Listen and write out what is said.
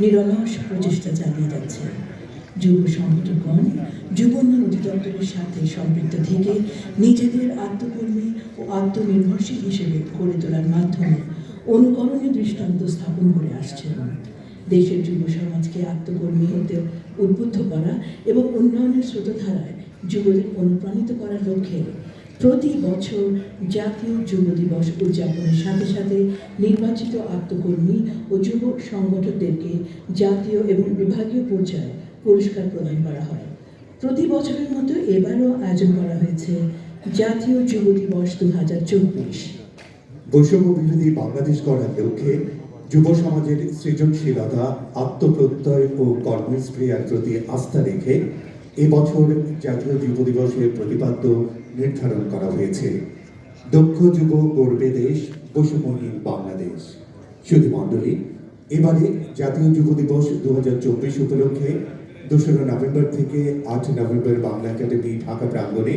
নিরলস প্রচেষ্টা চালিয়ে যাচ্ছে। যুব সংগঠকগণ যুব উন্নয়ন অধিদপ্তরের সাথে সম্পৃক্ত থেকে নিজেদের আত্মকর্মী ও আত্মনির্ভরশীল হিসেবে গড়ে তোলার মাধ্যমে অনুকরণীয় দৃষ্টান্ত স্থাপন করে আসছেন। দেশের যুব সমাজকে আত্মকর্মী হতে উদ্বুদ্ধ করা এবং উন্নয়নের স্রোতধারায় যুবদের অনুপ্রাণিত করার লক্ষ্যে প্রতি বছর জাতীয় যুব দিবস উদযাপনের সাথে সাথে নির্বাচিত আত্মকর্মী ও যুব সংগঠকদেরকে জাতীয় এবং বিভাগীয় পর্যায়ে পুরস্কার প্রদান করা হয়। প্রতি বছরের মতো এবারও আয়োজন করা হয়েছে জাতীয় যুব দিবস দু হাজার চব্বিশ। বৈষম্য বিরোধী বাংলাদেশ গড়ার লক্ষ্যে যুব সমাজের সৃজনশীলতা, আত্মপ্রত্যয় ও কর্মস্প্রিয়ার প্রতি আস্থা রেখে এবছর জাতীয় যুব দিবসের প্রতিপাদ্য নির্ধারণ করা হয়েছে। দক্ষ যুব গর্বে দেশ বসুমহীন বাংলাদেশ। শুধু মণ্ডলী, এবারে জাতীয় যুব দিবস দু হাজার চব্বিশ উপলক্ষে দোসরা নভেম্বর থেকে আট নভেম্বর বাংলা একাডেমি ঢাকা প্রাঙ্গণে